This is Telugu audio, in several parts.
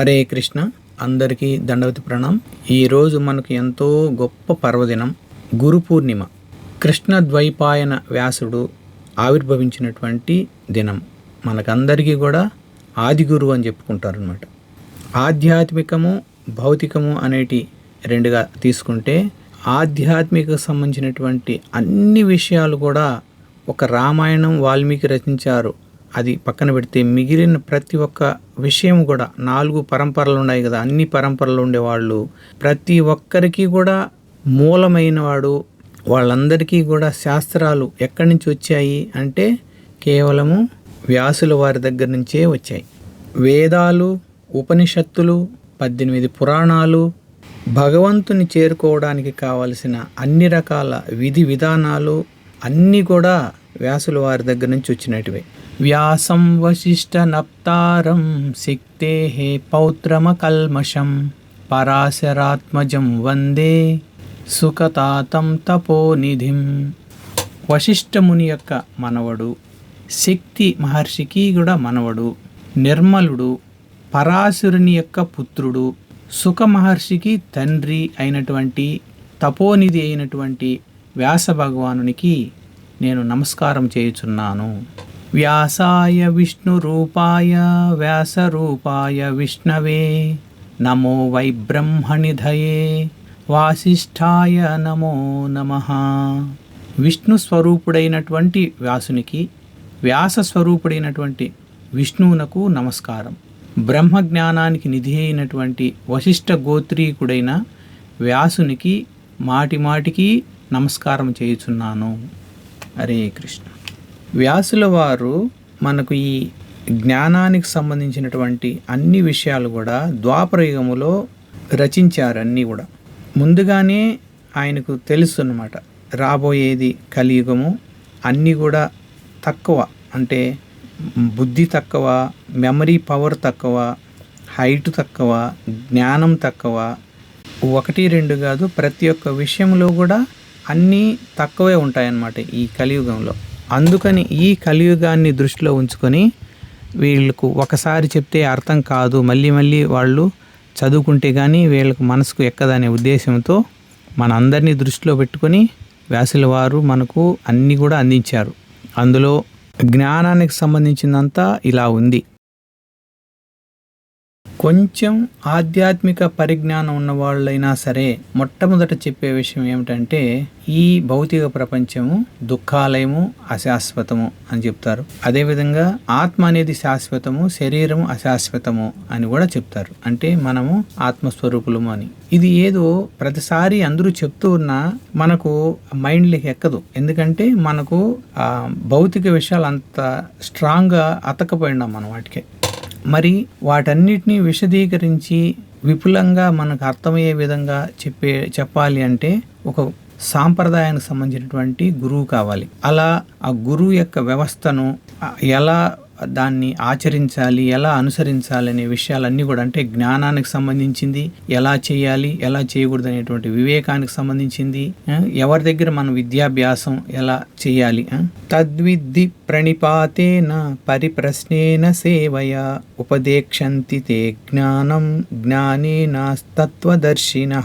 హరే కృష్ణ. అందరికీ దండవతి ప్రణాం ఈరోజు మనకు ఎంతో గొప్ప పర్వదినం గురు పూర్ణిమ. కృష్ణ ద్వైపాయన వ్యాసుడు ఆవిర్భవించినటువంటి దినం. మనకందరికీ కూడా ఆది గురువు అని చెప్పుకుంటారు అనమాట ఆధ్యాత్మికము భౌతికము అనేటి రెండుగా తీసుకుంటే ఆధ్యాత్మిక సంబంధించినటువంటి అన్ని విషయాలు కూడా ఒక రామాయణం వాల్మీకి రచించారు అది పక్కన పెడితే మిగిలిన ప్రతి ఒక్క విషయం కూడా నాలుగు పరంపరలు ఉన్నాయి కదా అన్ని పరంపరలు ఉండేవాళ్ళు. ప్రతి ఒక్కరికి కూడా మూలమైన వాడు వాళ్ళందరికీ కూడా శాస్త్రాలు ఎక్కడి నుంచి వచ్చాయి అంటే కేవలము వ్యాసుల వారి దగ్గర నుంచే వచ్చాయి. వేదాలు ఉపనిషత్తులు పద్దెనిమిది పురాణాలు భగవంతుని చేరుకోవడానికి కావలసిన అన్ని రకాల విధి విధానాలు అన్నీ కూడా వ్యాసుల వారి దగ్గర నుంచి వచ్చినటివే. వ్యాసం వశిష్ట నప్తారం సిక్తే పౌత్రమకల్మషం పరాశరాత్మజం వందే సుఖతాతం తపోనిధిం వశిష్ఠముని యొక్క మనవడు శక్తి మహర్షికి కూడా మనవడు నిర్మలుడు పరాశురుని యొక్క పుత్రుడు సుఖ మహర్షికి తండ్రి అయినటువంటి తపోనిధి అయినటువంటి వ్యాస భగవానునికి నేను నమస్కారం చేయుచున్నాను. వ్యాసాయ విష్ణు రూపాయ విష్ణవే. నమో వై బ్రహ్మనిధయే వాసిష్ఠాయ నమో నమ. విష్ణు స్వరూపుడైనటువంటి వ్యాసునికి వ్యాస స్వరూపుడైనటువంటి విష్ణువునకు నమస్కారం. బ్రహ్మ జ్ఞానానికి నిధి అయినటువంటి వశిష్ఠ గోత్రీకుడైన వ్యాసునికి మాటి మాటికి నమస్కారం చేయుచున్నాను. హరే కృష్ణ. వ్యాసుల వారు మనకు ఈ జ్ఞానానికి సంబంధించినటువంటి అన్ని విషయాలు కూడా ద్వాపరయుగములో రచించారు అన్నీ కూడా. ముందుగానే ఆయనకు తెలుసు అన్నమాట రాబోయేది కలియుగము అన్నీ కూడా తక్కువ అంటే బుద్ధి తక్కువ మెమరీ పవర్ తక్కువ హైట్ తక్కువ జ్ఞానం తక్కువ ఒకటి రెండు కాదు ప్రతి ఒక్క విషయంలో కూడా అన్నీ తక్కువే ఉంటాయన్నమాట ఈ కలియుగంలో. అందుకని ఈ కలియుగాన్ని దృష్టిలో ఉంచుకొని వీళ్ళకు ఒకసారి చెప్తే అర్థం కాదు మళ్ళీ మళ్ళీ వాళ్ళు చదువుకుంటే కానీ వీళ్ళకు మనసుకు ఎక్కదనే ఉద్దేశంతో మన అందరినీ దృష్టిలో పెట్టుకొని వ్యాసుల వారు మనకు అన్నీ కూడా అందించారు. అందులో జ్ఞానానికి సంబంధించినంత ఇలా ఉంది. కొంచెం ఆధ్యాత్మిక పరిజ్ఞానం ఉన్న వాళ్ళైనా సరే మొట్టమొదట చెప్పే విషయం ఏమిటంటే ఈ భౌతిక ప్రపంచము దుఃఖాలయము అశాశ్వతము అని చెప్తారు. అదేవిధంగా ఆత్మ అనేది శాశ్వతము శరీరము అశాశ్వతము అని కూడా చెప్తారు. అంటే మనము ఆత్మస్వరూపులము అని. ఇది ఏదో ప్రతిసారి అందరూ చెప్తూ ఉన్నా మనకు మైండ్లకి ఎక్కదు. ఎందుకంటే మనకు ఆ భౌతిక విషయాలు అంత స్ట్రాంగ్గా అతకపోయినాం మనం వాటికే. మరి వాటన్నిటినీ విశదీకరించి విపులంగా మనకు అర్థమయ్యే విధంగా చెప్పే చెప్పాలి అంటే ఒక సాంప్రదాయానికి సంబంధించినటువంటి గురువు కావాలి. అలా ఆ గురువు యొక్క వ్యవస్థను ఎలా దాన్ని ఆచరించాలి ఎలా అనుసరించాలి అనే విషయాలన్నీ కూడా అంటే జ్ఞానానికి సంబంధించింది ఎలా చేయాలి ఎలా చేయకూడదు అనేటువంటి వివేకానికి సంబంధించింది ఎవరి దగ్గర మనం విద్యాభ్యాసం ఎలా చేయాలి తద్విద్ది ప్రణిపాతేన పరిప్రశ్నేన సేవయ ఉపదేక్షంతి తే జ్ఞానం జ్ఞానేనాస్తత్వదర్శిన.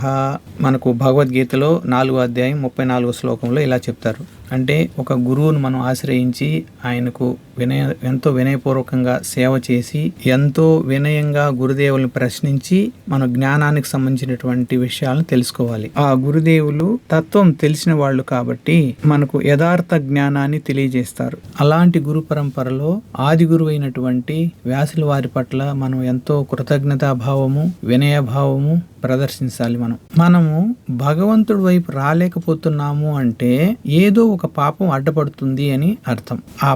మనకు భగవద్గీతలో నాలుగో అధ్యాయం ముప్పై నాలుగో శ్లోకంలో ఇలా చెప్తారు. అంటే ఒక గురువును మనం ఆశ్రయించి ఆయనకు వినయ ఎంతో వినయపూర్వకంగా సేవ చేసి ఎంతో వినయంగా గురుదేవుల్ని ప్రశ్నించి మన జ్ఞానానికి సంబంధించినటువంటి విషయాలను తెలుసుకోవాలి. ఆ గురుదేవులు తత్వం తెలిసిన వాళ్ళు కాబట్టి మనకు యథార్థ జ్ఞానాన్ని తెలియజేస్తారు. అలాంటి గురు పరంపరలో ఆది గురువు అయినటువంటి వ్యాసుల వారి పట్ల మనం ఎంతో కృతజ్ఞతాభావము వినయభావము ప్రదర్శించాలి మనం. మనము భగవంతుడి వైపు రాలేకపోతున్నాము అంటే ఏదో ఒక పాపం అడ్డపడుతుంది అని అర్థం. ఆ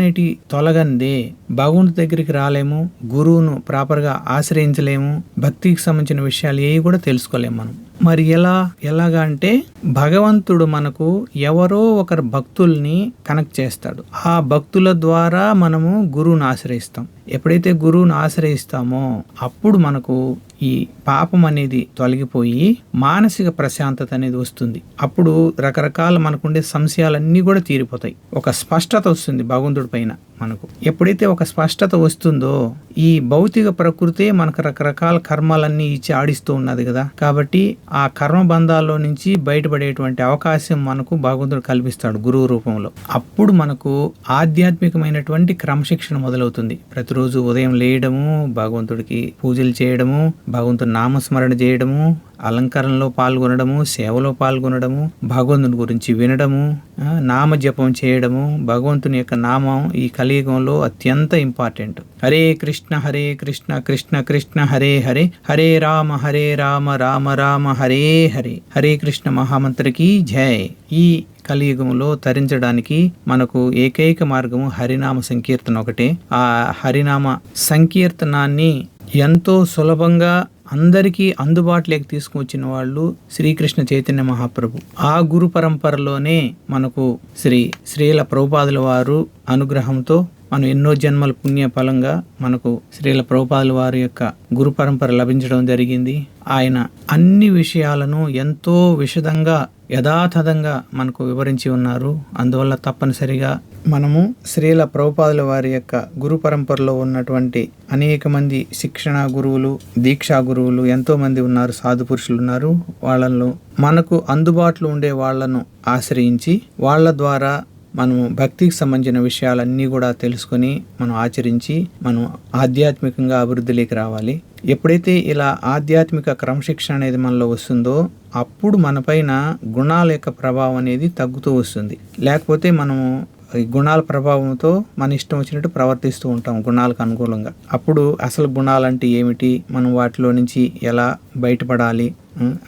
పాపాలనేటి తొలగందే. భగవంతు దగ్గరికి రాలేము గురువును ప్రాపర్గా ఆశ్రయించలేము భక్తికి సంబంధించిన విషయాలు ఏవి కూడా తెలుసుకోలేము మనం. మరి ఎలా ఎలాగా అంటే భగవంతుడు మనకు ఎవరో ఒకరు భక్తుల్ని కనెక్ట్ చేస్తాడు. ఆ భక్తుల ద్వారా మనము గురువుని ఆశ్రయిస్తాం. ఎప్పుడైతే గురువుని ఆశ్రయిస్తామో అప్పుడు మనకు ఈ పాపం అనేది తొలగిపోయి మానసిక ప్రశాంతత అనేది వస్తుంది. అప్పుడు రకరకాల మనకుండే సంశయాలన్నీ కూడా తీరిపోతాయి. ఒక స్పష్టత వస్తుంది భగవంతుడి పైన. మనకు. ఎప్పుడైతే ఒక స్పష్టత వస్తుందో ఈ భౌతిక ప్రకృతే మనకు రకరకాల కర్మాలన్నీ ఇచ్చి ఆడిస్తూ ఉన్నది కదా. కాబట్టి ఆ కర్మ బంధాల్లో నుంచి బయటపడేటువంటి అవకాశం మనకు భగవంతుడు కల్పిస్తాడు గురువు రూపంలో. అప్పుడు మనకు ఆధ్యాత్మికమైనటువంటి క్రమశిక్షణ మొదలవుతుంది. ప్రతిరోజు ఉదయం లేయడము భగవంతుడికి పూజలు చేయడము భగవంతుడి నామస్మరణ చేయడము అలంకరణలో పాల్గొనడము సేవలో పాల్గొనడము భగవంతుని గురించి వినడము నామ జపం చేయడము భగవంతుని యొక్క నామం ఈ కలియుగంలో అత్యంత ఇంపార్టెంట్. హరే కృష్ణ హరే కృష్ణ కృష్ణ కృష్ణ హరే హరే హరే రామ హరే రామ రామ రామ హరే హరే. హరే కృష్ణ మహామంత్రికి జై. ఈ కలియుగంలో తరించడానికి మనకు ఏకైక మార్గము హరినామ సంకీర్తన ఒకటే. ఆ హరినామ సంకీర్తనాన్ని ఎంతో సులభంగా అందరికీ అందుబాటులోకి తీసుకువచ్చిన వాళ్ళు శ్రీకృష్ణ చైతన్య మహాప్రభు. ఆ గురు పరంపరలోనే మనకు శ్రీ శ్రీల ప్రభుపాదుల వారు అనుగ్రహంతో మనం ఎన్నో జన్మల పుణ్య ఫలంగా మనకు శ్రీల ప్రభుపాదుల వారి యొక్క గురు పరంపర లభించడం జరిగింది. ఆయన అన్ని విషయాలను ఎంతో విషదంగా యథాతథంగా మనకు వివరించి ఉన్నారు. అందువల్ల తప్పనిసరిగా మనము శ్రీల ప్రభుపాదుల వారి యొక్క గురు పరంపరలో ఉన్నటువంటి అనేక మంది శిక్షణ గురువులు దీక్షా గురువులు ఎంతోమంది ఉన్నారు సాధు పురుషులు ఉన్నారు. వాళ్ళలో మనకు అందుబాటులో ఉండే వాళ్ళను ఆశ్రయించి వాళ్ళ ద్వారా మనము భక్తికి సంబంధించిన విషయాలన్నీ కూడా తెలుసుకొని మనం ఆచరించి మనం ఆధ్యాత్మికంగా అభివృద్ధిలోకి రావాలి. ఎప్పుడైతే ఇలా ఆధ్యాత్మిక క్రమశిక్షణ అనేది మనలో వస్తుందో అప్పుడు మనపైన గుణాల యొక్క ప్రభావం అనేది తగ్గుతూ వస్తుంది. లేకపోతే మనము గుణాల ప్రభావంతో మన ఇష్టం వచ్చినట్టు ప్రవర్తిస్తూ ఉంటాం గుణాలకు అనుకూలంగా. అప్పుడు అసలు గుణాలంటే ఏమిటి? మనం వాటిలో నుంచి ఎలా బయటపడాలి?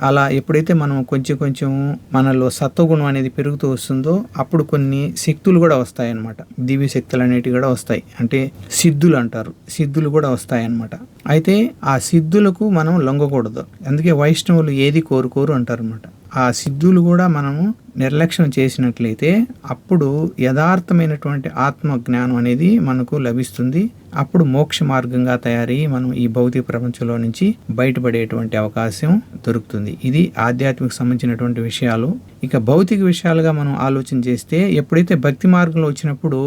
అలా ఎప్పుడైతే మనం కొంచెం కొంచెం మనలో సత్వగుణం అనేది పెరుగుతూ వస్తుందో అప్పుడు కొన్ని శక్తులు కూడా వస్తాయి అన్నమాట దివ్య శక్తులు అనేటివి కూడా వస్తాయి. అంటే సిద్ధులు అంటారు. సిద్ధులు కూడా వస్తాయి అయితే ఆ సిద్ధులకు మనం లొంగకూడదు. అందుకే వైష్ణవులు ఏది కోరుకోరు అంటారు అనమాట ఆ సిద్ధులు కూడా మనము నిర్లక్ష్యం చేసినట్లయితే అప్పుడు యథార్థమైనటువంటి ఆత్మ జ్ఞానం అనేది మనకు లభిస్తుంది. అప్పుడు మోక్ష మార్గంగా తయారయ్యి మనం ఈ భౌతిక ప్రపంచంలో నుంచి బయటపడేటువంటి అవకాశం దొరుకుతుంది. ఇది ఆధ్యాత్మిక సంబంధించినటువంటి విషయాలు. ఇక భౌతిక విషయాలుగా మనం ఆలోచన చేస్తే ఎప్పుడైతే భక్తి మార్గంలో వచ్చినప్పుడు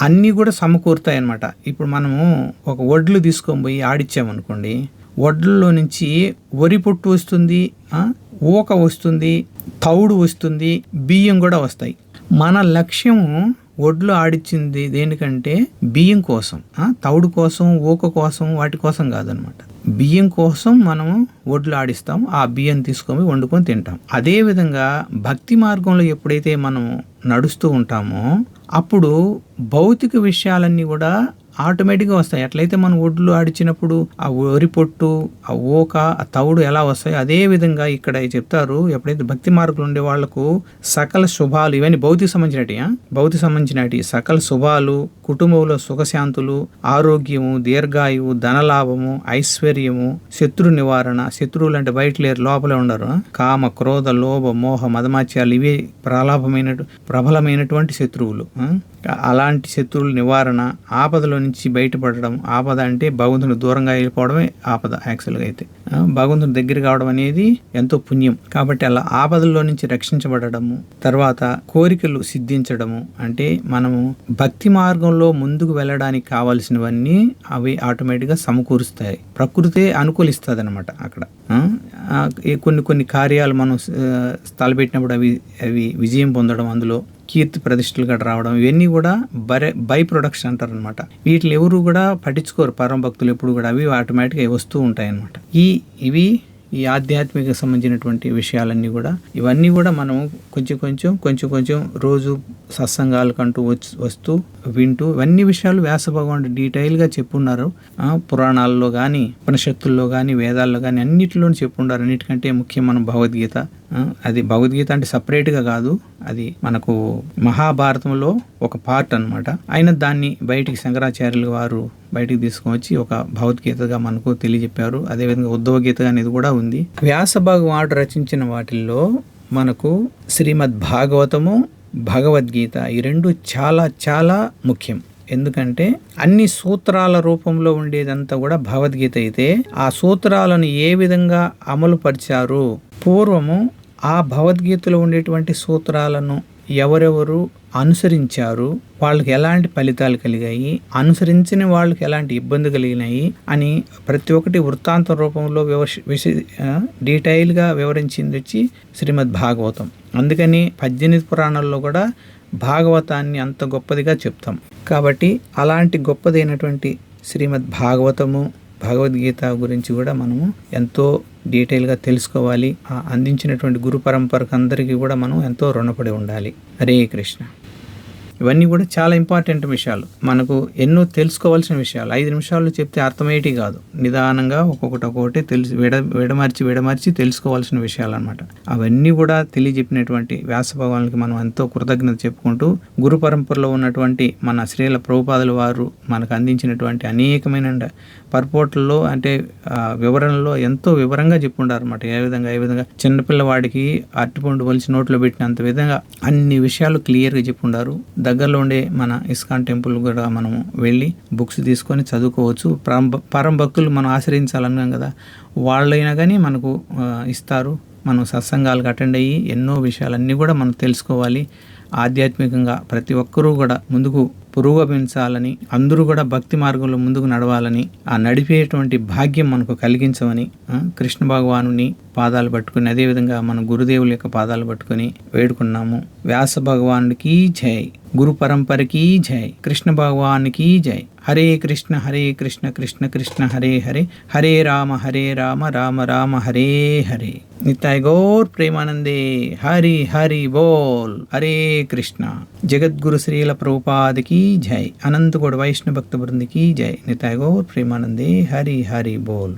అన్నీ కూడా సమకూరుతాయి అన్నమాట ఇప్పుడు మనము ఒక వడ్లు తీసుకొని పోయి ఆడిచ్చామనుకోండి వడ్లలో నుంచి వరి పొట్టు వస్తుంది ఊక వస్తుంది తౌడు వస్తుంది బియ్యం కూడా వస్తాయి. మన లక్ష్యం ఒడ్లు ఆడిచ్చింది దేనికంటే బియ్యం కోసం తౌడు కోసం ఊక కోసం వాటి కోసం కాదనమాట. బియ్యం కోసం మనము ఒడ్లు ఆడిస్తాం ఆ బియ్యం తీసుకొని వండుకొని తింటాం. అదే విధంగా భక్తి మార్గంలో ఎప్పుడైతే మనం నడుస్తూ ఉంటామో అప్పుడు భౌతిక విషయాలన్నీ కూడా ఆటోమేటిక్గా వస్తాయి. ఎట్లయితే మనం ఒడ్లు ఆడిచినప్పుడు ఆ వరి పొట్టు ఆ ఊక ఆ తవుడు ఎలా వస్తాయో అదే విధంగా ఇక్కడ చెప్తారు. ఎప్పుడైతే భక్తి మార్గులు ఉండే వాళ్ళకు సకల శుభాలు ఇవన్నీ భౌతిక సంబంధించినటి భౌతిక సంబంధించినటి సకల శుభాలు కుటుంబంలో సుఖశాంతులు ఆరోగ్యము దీర్ఘాయువు ధనలాభము ఐశ్వర్యము శత్రు నివారణ శత్రువులు అంటే బయట లేరు లోపలే ఉండరు. కామ క్రోధ లోభ మోహ మదమాత్యాలు ఇవే ప్రలాభమైన ప్రబలమైనటువంటి శత్రువులు. అలాంటి శత్రువుల నివారణ ఆపదలో నుంచి బయటపడడం ఆపద అంటే భగవంతుని దూరంగా వెళ్ళిపోవడమే ఆపద యాక్చువల్గా అయితే. భగవంతుని దగ్గర కావడం అనేది ఎంతో పుణ్యం. కాబట్టి అలా ఆపదల్లో నుంచి రక్షించబడము తర్వాత కోరికలు సిద్ధించడము అంటే మనము భక్తి మార్గంలో ముందుకు వెళ్ళడానికి కావాల్సినవన్నీ అవి ఆటోమేటిక్గా సమకూరుస్తాయి. ప్రకృతి అనుకూలిస్తుంది అనమాట అక్కడ ఈ కొన్ని కొన్ని కార్యాలు మనం తలపెట్టినప్పుడు అవి అవి విజయం పొందడం అందులో కీర్తి ప్రతిష్టలు కూడా రావడం ఇవన్నీ కూడా బరే బై ప్రొడక్ట్స్ అంటారు అనమాట వీటిని ఎవరు కూడా పట్టించుకోరు. పరమ భక్తులు ఎప్పుడు కూడా అవి ఆటోమేటిక్గా వస్తూ ఉంటాయి అనమాట ఈ ఇవి ఈ ఆధ్యాత్మిక సంబంధించినటువంటి విషయాలన్నీ కూడా ఇవన్నీ కూడా మనం కొంచెం కొంచెం కొంచెం కొంచెం రోజు సత్సంగాలు కంటూ వస్తూ వింటూ ఇవన్నీ విషయాలు వ్యాస భగవానుడు డీటెయిల్గా చెప్పున్నారు. పురాణాల్లో కానీ ఉపనిషత్తుల్లో కానీ వేదాల్లో కానీ అన్నిటిలోనూ చెప్పున్నారు అన్నిటికంటే ముఖ్యం మనం భగవద్గీత అది భగవద్గీత అంటే సపరేట్గా కాదు. అది మనకు మహాభారతంలో ఒక పార్ట్ అన్నమాట. ఆయన దాన్ని బయటికి శంకరాచార్యులు వారు బయటికి తీసుకొని వచ్చి ఒక భగవద్గీతగా మనకు తెలియజెప్పారు. అదేవిధంగా ఉద్ధవ గీత అనేది కూడా ఉంది. వ్యాస భగవాడు రచించిన వాటిల్లో మనకు శ్రీమద్ భాగవతము భగవద్గీత ఈ రెండు చాలా చాలా ముఖ్యం. ఎందుకంటే అన్ని సూత్రాల రూపంలో ఉండేదంతా కూడా భగవద్గీత అయితే ఆ సూత్రాలను ఏ విధంగా అమలు పరిచారు పూర్వము ఆ భగవద్గీతలో ఉండేటువంటి సూత్రాలను ఎవరెవరు అనుసరించారు వాళ్ళకి ఎలాంటి ఫలితాలు కలిగాయి అనుసరించిన వాళ్ళకి ఎలాంటి ఇబ్బంది కలిగినాయి అని ప్రతి ఒక్కటి వృత్తాంత రూపంలో వివశ విశ డీటెయిల్గా వివరించింది వచ్చి శ్రీమద్ భాగవతం. అందుకని పద్దెనిమిది పురాణాల్లో కూడా భాగవతాన్ని అంత గొప్పదిగా చెప్తాం. కాబట్టి అలాంటి గొప్పదైనటువంటి శ్రీమద్ భాగవతము భగవద్గీత గురించి కూడా మనము ఎంతో డీటెయిల్గా తెలుసుకోవాలి. ఆ అందించినటువంటి గురు పరంపరకు అందరికీ కూడా మనం ఎంతో రుణపడి ఉండాలి. హరే కృష్ణ. ఇవన్నీ కూడా చాలా ఇంపార్టెంట్ విషయాలు. మనకు ఎన్నో తెలుసుకోవాల్సిన విషయాలు. ఐదు నిమిషాల్లో చెప్తే అర్థమయ్యేటి కాదు. నిదానంగా ఒక్కొక్కటి ఒక్కొక్కటి తెలిసి విడ విడమర్చి విడమర్చి తెలుసుకోవాల్సిన విషయాలు అనమాట అవన్నీ కూడా తెలియజెప్పినటువంటి వ్యాస మనం ఎంతో కృతజ్ఞత చెప్పుకుంటూ గురు పరంపరలో ఉన్నటువంటి మన శ్రీల ప్రభుపాదుల వారు మనకు అందించినటువంటి అనేకమైన పర్పోట్లలో అంటే వివరణలో ఎంతో వివరంగా చెప్పుండారు అనమాట ఏ విధంగా ఏ విధంగా చిన్నపిల్లవాడికి అరటిపండు వలిసి నోట్లో పెట్టినంత విధంగా అన్ని విషయాలు క్లియర్గా చెప్పుండారు దగ్గరలో ఉండే మన ఇస్కాన్ టెంపుల్ కూడా మనము వెళ్ళి బుక్స్ తీసుకొని చదువుకోవచ్చు. పరం పరం భక్తులు మనం ఆశ్రయించాలన్నాం కదా వాళ్ళైనా కానీ మనకు ఇస్తారు. మనం సత్సంగాలకు అటెండ్ అయ్యి ఎన్నో విషయాలన్నీ కూడా మనం తెలుసుకోవాలి. ఆధ్యాత్మికంగా ప్రతి ఒక్కరూ కూడా ముందుకు పురోగమించాలని అందరూ కూడా భక్తి మార్గంలో ముందుకు నడవాలని ఆ నడిపేటువంటి భాగ్యం మనకు కలిగించమని కృష్ణ భగవానుని పాదాలు పట్టుకుని అదేవిధంగా మన గురుదేవుల యొక్క పాదాలు పట్టుకుని వేడుకున్నాము. వ్యాస భగవానుడికి జై గురు పరంపరకి జై కృష్ణ భగవానికి జై. హరే కృష్ణ హరే కృష్ణ కృష్ణ కృష్ణ హరే హరే హరే రామ హరే రామ రామ రామ హరే హరే. నిత్యాయ గౌర్ ప్రేమానందే హరి హరి బోల్ హరే కృష్ణ. జగద్గురు శ్రీల ప్రభుపాదికి జై. అనంతగౌడ వైష్ణవ భక్త బృందికి జై. నిత్యాయ గౌర్ ప్రేమానందే హరి హరి బోల్.